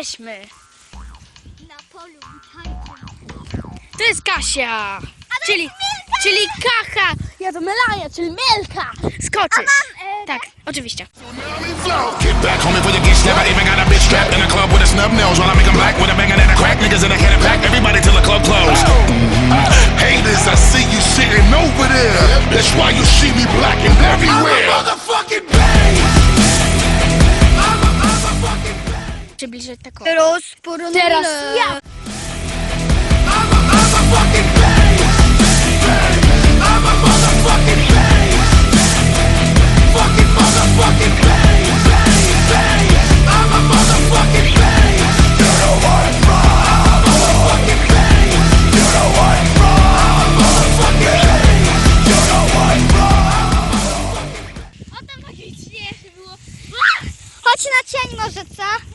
jesteśmy? Na polu. To jest Kasia. Czyli, czyli Kacha. Ja to Melania, czyli Melka. Skoczysz. Tak, oczywiście. flow. Get back, even got a bitch strapped in a club with a snub nose while I make 'em black with a banging and a crack. Niggas in a head and pack, everybody till the club close. What's wrong. O tam magicznie było. Chodź na cień może, co?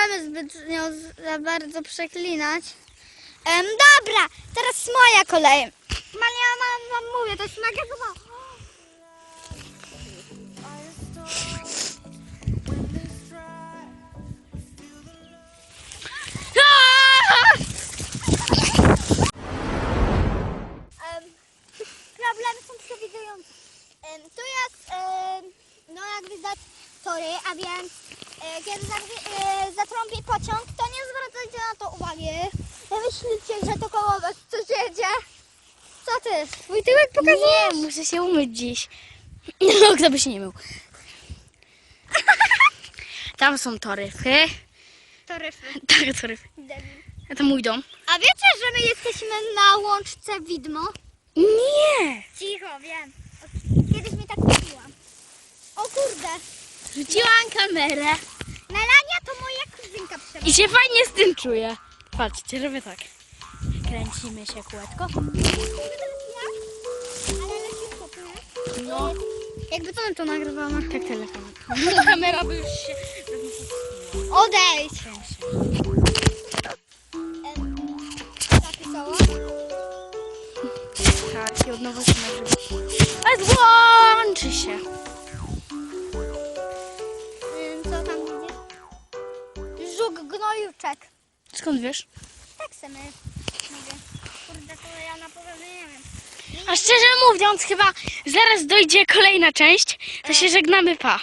Możemy zbyt nią za bardzo przeklinać. Em, dobra, teraz moja kolej. Mam, mam mówię, to jest magia chyba. Em, problemy są przewidujące. Tu jest, no jak widać, tory, a więc kiedy zatrąbi, e, zatrąbi pociąg, to nie zwracajcie na to uwagi. Nie myślicie, że to koło was coś jedzie. Co ty? Twój tyłek pokazuje? Nie, muszę się umyć dziś. No, kto by się nie mył. Tam są toryfy. Toryfy. Tak, toryfy. A to mój dom. A wiecie, że my jesteśmy na łączce widmo? Nie! Cicho, wiem. Kiedyś mi tak mówiłam. O kurde. Rzuciłam kamerę Melania to moja kuzynka przewodnia. i się fajnie z tym czuję. Patrzcie, robię tak. Kręcimy się kółeczko. No, Jakby to my to nagrywamy. tak telefon. Kamera by już się... Odejdź! Zapisało? Tak, i od nowa się nagrywa. Ale włączy się. Skąd wiesz? Tak se my mówię. Kurde, to ja na poważnie nie wiem. A szczerze mówiąc, chyba zaraz dojdzie kolejna część, to się żegnamy, pa.